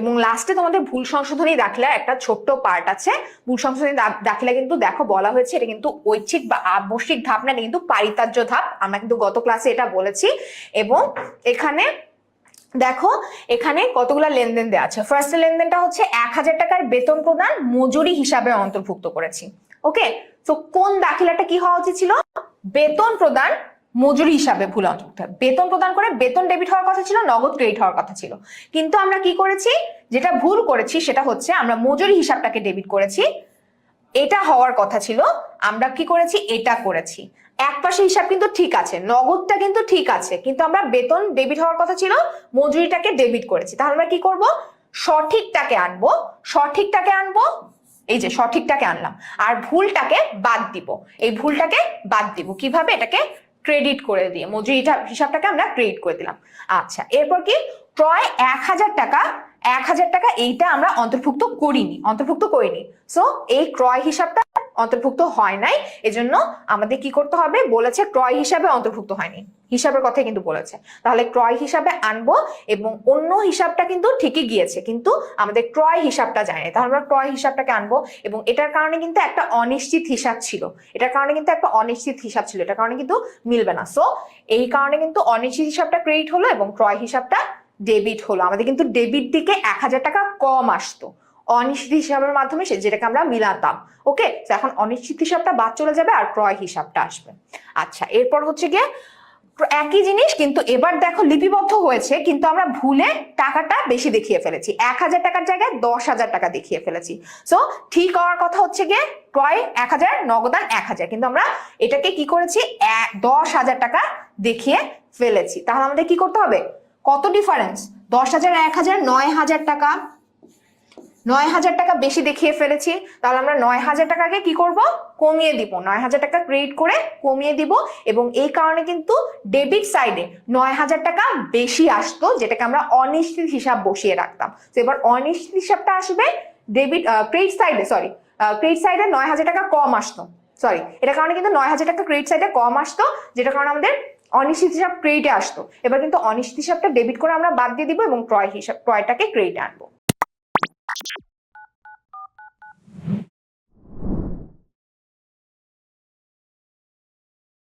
এবং লাস্টে তোমাদের ভুল সংশোধনী দাখিলার একটা ছোট্ট পার্ট আছে। ভুল সংশোধনী দাখিলা কিন্তু দেখো বলা হয়েছে, এটা কিন্তু ঐচ্ছিক বা আবশ্যিক ধাপ না কিন্তু পারিতার্য ধাপ। আমরা কিন্তু গত ক্লাসে এটা বলেছি। এবং এখানে দেখো, এখানে কতগুলো লেনদেন দেওয়া আছে। ফার্স্ট লেনদেনটা হচ্ছে এক হাজার টাকার বেতন প্রদান মজুরি হিসাবে অন্তর্ভুক্ত করেছি। ওকে তো কোন দাখিলাটা কি হওয়া উচিত ছিল? বেতন প্রদান মজুরি হিসাবে ভুল অন্তর্ভুক্ত বেতন প্রদান করে বেতন ডেবিট হওয়ার কথা ছিল, নগদ ক্রেডিট হওয়ার কথা ছিল। কিন্তু আমরা কি করেছি? যেটা ভুল করেছি সেটা হচ্ছে আমরা মজুরি হিসাবটাকে ডেবিট করেছি। এটা হওয়ার কথা ছিল, আমরা কি করেছি? এটা করেছি। এক পাশে হিসাব কিন্তু ঠিক আছে, নগদটা কিন্তু ঠিক আছে, কিন্তু আমরা বেতন ডেবিট হওয়ার কথা ছিল, মজুরিটাকে ডেবিট করেছি। তাহলে আমরা কি করব? সঠিকটাকে আনব। সঠিকটাকে আনব, এই যে সঠিকটাকে আনলাম। আর ভুলটাকে বাদ দিব। এই ভুলটাকে বাদ দিব। কীভাবে? এটাকে ক্রেডিট করে দিয়ে মজুরিটা হিসাবটাকে আমরা ক্রেডিট করে দিলাম। আচ্ছা এরপর কি? ক্রয় এক হাজার টাকা, এক হাজার টাকা এইটা আমরা অন্তর্ভুক্ত করিনি অন্তর্ভুক্ত করিনি। সো এই ক্রয় হিসাবটা অন্তর্ভুক্ত হয় নাই। এজন্য আমাদের কি করতে হবে? বলেছে ক্রয় হিসাবে অন্তর্ভুক্ত হয়নি। হিসাবের কথা কিন্তু বলেছে। তাহলে ক্রয় হিসাবে আনব এবং অন্য হিসাবটা কিন্তু ঠিকই গিয়েছে, কিন্তু আমাদের ক্রয় হিসাবটা যায়নি। তাহলে আমরা ক্রয় হিসাবটাকে আনব এবং এটার কারণে কিন্তু একটা অনিশ্চিত হিসাব ছিল। এটার কারণে কিন্তু একটা অনিশ্চিত হিসাব ছিল। এটার কারণে কিন্তু মিলবে না। সো এই কারণে কিন্তু অনিশ্চিত হিসাবটা ক্রেডিট হলো এবং ক্রয় হিসাবটা ডেবিট হলো। আমাদের কিন্তু ডেবিট দিকে এক হাজার টাকা কম আসতো। অনিশ্চিত হিসাবের মাধ্যমে সে যেটাকে আমরা মিলাতাম ওকে এখন অনিশ্চিত হিসাবটা বাদ চলে যাবে আর ক্রয় হিসাবটা আসবে। আচ্ছা এরপর হচ্ছে গিয়ে একই জিনিস কিন্তু এবার দেখো লিপিবদ্ধ হয়েছে, কিন্তু আমরা ভুলে টাকাটা বেশি দেখিয়ে ফেলেছি। এক হাজার টাকার জায়গায় দশ হাজার টাকা দেখিয়ে ফেলেছি। সো ঠিক হওয়ার কথা হচ্ছে গিয়ে ক্রয় এক হাজার নগদান এক হাজার। কিন্তু আমরা এটাকে কি করেছি? দশ হাজার টাকা দেখিয়ে ফেলেছি। তাহলে আমাদের কি করতে হবে? কত ডিফারেন্স দশ হাজার, এক হাজার, নয় হাজার টাকা। নয় হাজার টাকা বেশি দেখিয়ে ফেলেছি, তাহলে আমরা নয় হাজার টাকাকে কি করব? কমিয়ে দিব। নয় হাজার টাকা ক্রেডিট করে কমিয়ে দিব এবং এই কারণে কিন্তু ডেবিট সাইডে নয় হাজার টাকা বেশি আসতো, যেটাকে আমরা অনিশ্চিত হিসাব বসিয়ে রাখতাম। তো এবার অনিশ্চিত হিসাবটা আসবে ডেবিট ক্রেডিট সাইডে সরি ক্রেডিট সাইডে নয় হাজার টাকা কম আসতো। সরি এটা কারণে কিন্তু নয় হাজার টাকা ক্রেডিট সাইডে কম আসতো যেটা কারণে আমাদের অনিশ্চিত হিসাব ক্রেডিটে আসতো। এবার কিন্তু অনিশ্চিত হিসাবটা ডেবিট করে আমরা বাদ দিয়ে দিব এবং ক্রয় হিসাব, ক্রয়টাকে ক্রেডিটে আনব।